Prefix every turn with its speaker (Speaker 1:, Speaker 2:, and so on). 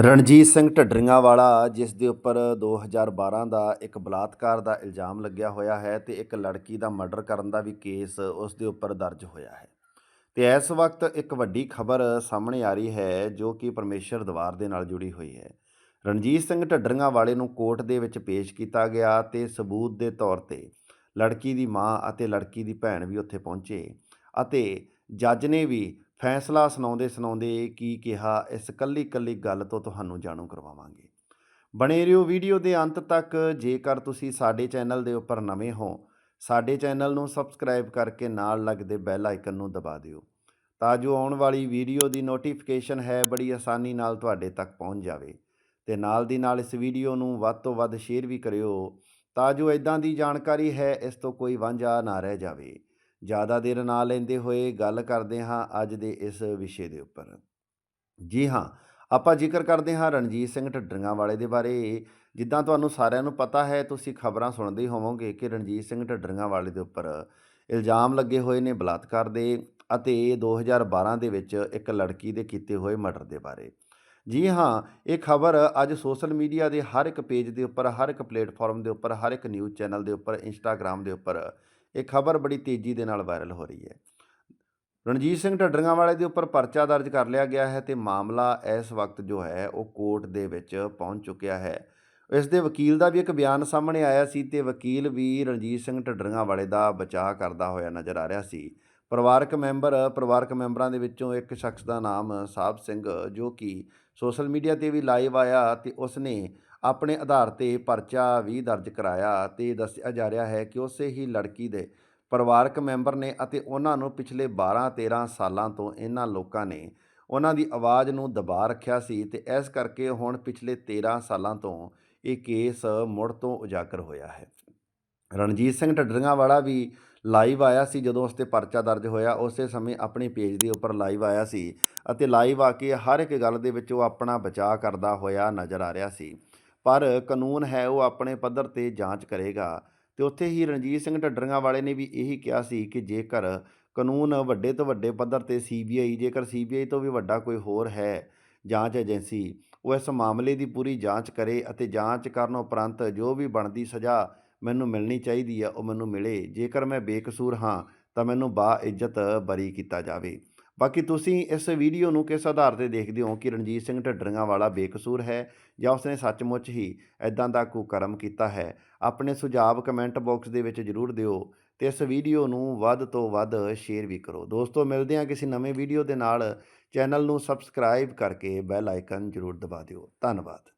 Speaker 1: ਰਣਜੀਤ ਸਿੰਘ ਢੱਡਰੀਆਂ ਵਾਲਾ ਜਿਸ ਦੇ ਉੱਪਰ 2012 ਦਾ ਇੱਕ ਬਲਾਤਕਾਰ ਦਾ ਇਲਜ਼ਾਮ ਲੱਗਿਆ ਹੋਇਆ ਹੈ ਤੇ ਇੱਕ ਲੜਕੀ ਦਾ ਮਰਡਰ ਕਰਨ ਦਾ ਵੀ ਕੇਸ ਉਸ ਦੇ ਉੱਪਰ ਦਰਜ ਹੋਇਆ ਹੈ। ਤੇ ਇਸ ਵਕਤ ਇੱਕ ਵੱਡੀ ਖਬਰ ਸਾਹਮਣੇ ਆ ਰਹੀ ਹੈ, ਜੋ ਕਿ ਪਰਮੇਸ਼ਰ ਦਵਾਰ ਦੇ ਨਾਲ ਜੁੜੀ ਹੋਈ ਹੈ। ਰਣਜੀਤ ਸਿੰਘ ਢੱਡਰੀਆਂ ਵਾਲੇ ਨੂੰ ਕੋਰਟ ਦੇ ਵਿੱਚ ਪੇਸ਼ ਕੀਤਾ ਗਿਆ ਤੇ ਸਬੂਤ ਦੇ ਤੌਰ ਤੇ ਲੜਕੀ ਦੀ ਮਾਂ ਅਤੇ ਲੜਕੀ ਦੀ ਭੈਣ ਵੀ ਉੱਥੇ ਪਹੁੰਚੇ ਅਤੇ ਜੱਜ ਨੇ ਵੀ ਫੈਸਲਾ ਸੁਣਾਉਂਦੇ ਸੁਣਾਉਂਦੇ ਕੀ ਕਿਹਾ, ਇਸ ਕੱਲੀ ਕੱਲੀ ਗੱਲ ਤੋਂ ਤੁਹਾਨੂੰ ਜਾਣੂ ਕਰਵਾਵਾਂਗੇ। ਬਣੇ ਰਹੋ ਵੀਡੀਓ ਦੇ ਅੰਤ ਤੱਕ। ਜੇਕਰ ਤੁਸੀਂ ਸਾਡੇ ਚੈਨਲ ਦੇ ਉੱਪਰ ਨਵੇਂ ਹੋ, ਸਾਡੇ ਚੈਨਲ ਨੂੰ ਸਬਸਕ੍ਰਾਈਬ ਕਰਕੇ ਨਾਲ ਲੱਗਦੇ ਬੈਲ ਆਈਕਨ ਨੂੰ ਦਬਾ ਦਿਓ, ਤਾਂ ਜੋ ਆਉਣ ਵਾਲੀ ਵੀਡੀਓ ਦੀ ਨੋਟੀਫਿਕੇਸ਼ਨ ਹੈ ਬੜੀ ਆਸਾਨੀ ਨਾਲ ਤੁਹਾਡੇ ਤੱਕ ਪਹੁੰਚ ਜਾਵੇ। ਤੇ ਨਾਲ ਦੀ ਨਾਲ ਇਸ ਵੀਡੀਓ ਨੂੰ ਵੱਧ ਤੋਂ ਵੱਧ ਸ਼ੇਅਰ ਵੀ ਕਰਿਓ, ਤਾਂ ਜੋ ਇਦਾਂ ਦੀ ਜਾਣਕਾਰੀ ਹੈ, ਇਸ ਤੋਂ ਕੋਈ ਵਾਂਝਾ ਨਾ ਰਹਿ ਜਾਵੇ। ਜ਼ਿਆਦਾ ਦੇਰ ਨਾ ਲੈਂਦੇ ਹੋਏ ਗੱਲ ਕਰਦੇ ਹਾਂ ਅੱਜ ਦੇ ਇਸ ਵਿਸ਼ੇ ਦੇ ਉੱਪਰ। ਜੀ ਹਾਂ, ਆਪਾਂ ਜ਼ਿਕਰ ਕਰਦੇ ਹਾਂ ਰਣਜੀਤ ਸਿੰਘ ਢੱਡਰੀਆਂ ਵਾਲੇ ਦੇ ਬਾਰੇ। ਜਿੱਦਾਂ ਤੁਹਾਨੂੰ ਸਾਰਿਆਂ ਨੂੰ ਪਤਾ ਹੈ, ਤੁਸੀਂ ਖਬਰਾਂ ਸੁਣਦੇ ਹੀ ਹੋਵੋਗੇ ਕਿ ਰਣਜੀਤ ਸਿੰਘ ਢੱਡਰੀਆਂ ਵਾਲੇ ਦੇ ਉੱਪਰ ਇਲਜ਼ਾਮ ਲੱਗੇ ਹੋਏ ਨੇ ਬਲਾਤਕਾਰ ਦੇ ਅਤੇ 2012 ਦੇ ਵਿੱਚ ਇੱਕ ਲੜਕੀ ਦੇ ਕੀਤੇ ਹੋਏ ਮਰਡਰ ਦੇ ਬਾਰੇ। ਜੀ ਹਾਂ, ਇਹ ਖਬਰ ਅੱਜ ਸੋਸ਼ਲ ਮੀਡੀਆ ਦੇ ਹਰ ਇੱਕ ਪੇਜ ਦੇ ਉੱਪਰ, ਹਰ ਇੱਕ ਪਲੇਟਫਾਰਮ ਦੇ ਉੱਪਰ, ਹਰ ਇੱਕ ਨਿਊਜ਼ ਚੈਨਲ ਦੇ ਉੱਪਰ ਇੰਸਟਾਗ੍ਰam ਦੇ ਉੱਪਰ ਇਹ ਖਬਰ ਬੜੀ ਤੇਜ਼ੀ ਦੇ ਨਾਲ ਵਾਇਰਲ ਹੋ ਰਹੀ ਹੈ। ਰਣਜੀਤ ਸਿੰਘ ਢੱਡਰੀਆਂ ਵਾਲੇ ਦੇ ਉੱਪਰ ਪਰਚਾ ਦਰਜ ਕਰ ਲਿਆ ਗਿਆ ਹੈ ਤੇ ਮਾਮਲਾ ਇਸ ਵਕਤ ਜੋ ਹੈ ਉਹ ਕੋਰਟ ਦੇ ਵਿੱਚ ਪਹੁੰਚ ਚੁੱਕਿਆ ਹੈ। ਇਸ ਦੇ ਵਕੀਲ ਦਾ ਵੀ ਇੱਕ ਬਿਆਨ ਸਾਹਮਣੇ ਆਇਆ ਸੀ ਤੇ ਵਕੀਲ ਵੀ ਰਣਜੀਤ ਸਿੰਘ ਢੱਡਰੀਆਂ ਵਾਲੇ ਦਾ ਬਚਾਅ ਕਰਦਾ ਹੋਇਆ ਨਜ਼ਰ ਆ ਰਿਹਾ ਸੀ। ਪਰਿਵਾਰਕ ਮੈਂਬਰ, ਪਰਿਵਾਰਕ ਮੈਂਬਰਾਂ ਦੇ ਵਿੱਚੋਂ ਇੱਕ ਸ਼ਖਸ ਦਾ ਨਾਮ ਸਾਹਿਬ ਸਿੰਘ ਜੋ ਕਿ ਸੋਸ਼ਲ ਮੀਡੀਆ ਤੇ ਵੀ ਲਾਈਵ ਆਇਆ ਤੇ ਉਸਨੇ ਆਪਣੇ ਆਧਾਰ ਤੇ ਪਰਚਾ ਵੀ ਦਰਜ ਕਰਾਇਆ ਤੇ ਦੱਸਿਆ ਜਾ ਰਿਹਾ ਹੈ ਕਿ ਉਸੇ ਹੀ ਲੜਕੀ ਦੇ ਪਰਿਵਾਰਕ ਮੈਂਬਰ ਨੇ ਅਤੇ ਉਹਨਾਂ ਨੂੰ ਪਿਛਲੇ 12-13 ਸਾਲਾਂ ਤੋਂ ਇਹਨਾਂ ਲੋਕਾਂ ਨੇ ਉਹਨਾਂ ਦੀ ਆਵਾਜ਼ ਨੂੰ ਦਬਾ ਰੱਖਿਆ ਸੀ ਤੇ ਇਸ ਕਰਕੇ ਹੁਣ ਪਿਛਲੇ 13 ਸਾਲਾਂ ਤੋਂ ਇਹ ਕੇਸ ਮੁੜ ਤੋਂ ਉਜਾਗਰ ਹੋਇਆ ਹੈ। ਰਣਜੀਤ ਸਿੰਘ ਢੱਡਰੀਆਂ ਵਾਲਾ ਵੀ ਲਾਈਵ ਆਇਆ ਸੀ ਜਦੋਂ ਉਸ ਤੇ ਪਰਚਾ ਦਰਜ ਹੋਇਆ, ਉਸੇ ਸਮੇਂ ਆਪਣੇ ਪੇਜ ਦੇ ਉੱਪਰ ਲਾਈਵ ਆਇਆ ਸੀ ਅਤੇ ਲਾਈਵ ਆ ਕੇ ਹਰ ਇੱਕ ਗੱਲ ਦੇ ਵਿੱਚ ਉਹ ਆਪਣਾ ਬਚਾਅ ਕਰਦਾ ਹੋਇਆ ਨਜ਼ਰ ਆ ਰਿਹਾ ਸੀ। ਪਰ ਕਾਨੂੰਨ ਹੈ ਉਹ ਆਪਣੇ ਪੱਧਰ ਤੇ ਜਾਂਚ ਕਰੇਗਾ। ਤੇ ਉੱਥੇ ਹੀ ਰਣਜੀਤ ਸਿੰਘ ਢੱਡਰੀਆਂ ਵਾਲੇ ਨੇ ਵੀ ਇਹੀ ਕਿਹਾ ਸੀ ਕਿ ਜੇਕਰ ਕਾਨੂੰਨ ਵੱਡੇ ਤੋਂ ਵੱਡੇ ਪੱਧਰ ਤੇ ਸੀਬੀਆਈ ਜੇਕਰ ਸੀਬੀਆਈ ਤੋਂ ਵੀ ਵੱਡਾ ਕੋਈ ਹੋਰ ਹੈ ਜਾਂਚ ਏਜੰਸੀ, ਉਹ ਇਸ ਮਾਮਲੇ ਦੀ ਪੂਰੀ ਜਾਂਚ ਕਰੇ ਅਤੇ ਜਾਂਚ ਕਰਨ ਉਪਰੰਤ ਜੋ ਵੀ ਬਣਦੀ ਸਜ਼ਾ ਮੈਨੂੰ ਮਿਲਣੀ ਚਾਹੀਦੀ ਹੈ ਉਹ ਮੈਨੂੰ ਮਿਲੇ। ਜੇਕਰ ਮੈਂ ਬੇਕਸੂਰ ਹਾਂ, ਤਾਂ ਮੈਨੂੰ ਬਾ ਇੱਜ਼ਤ ਬਰੀ ਕੀਤਾ ਜਾਵੇ। ਬਾਕੀ ਤੁਸੀਂ ਇਸ ਵੀਡੀਓ ਨੂੰ ਕਿਸ ਆਧਾਰ ਤੇ ਦੇਖਦੇ ਹੋ ਕਿ ਰਣਜੀਤ ਸਿੰਘ ਢੱਡਰੀਆਂ ਵਾਲਾ ਬੇਕਸੂਰ ਹੈ ਜਾਂ ਉਸਨੇ ਸੱਚਮੁੱਚ ਹੀ ਐਦਾਂ ਦਾ ਕੁਕਰਮ ਕੀਤਾ ਹੈ? ਆਪਣੇ ਸੁਝਾਅ ਕਮੈਂਟ ਬਾਕਸ ਦੇ ਵਿੱਚ ਜ਼ਰੂਰ ਦਿਓ ਤੇ ਇਸ ਵੀਡੀਓ ਨੂੰ ਵੱਧ ਤੋਂ ਵੱਧ ਸ਼ੇਅਰ ਵੀ ਕਰੋ। ਦੋਸਤੋ, ਮਿਲਦੇ ਹਾਂ ਕਿਸੇ ਨਵੇਂ ਵੀਡੀਓ ਦੇ ਨਾਲ। ਚੈਨਲ ਨੂੰ ਸਬਸਕ੍ਰਾਈਬ ਕਰਕੇ ਬੈਲ ਆਈਕਨ ਜ਼ਰੂਰ ਦਬਾ ਦਿਓ। ਧੰਨਵਾਦ।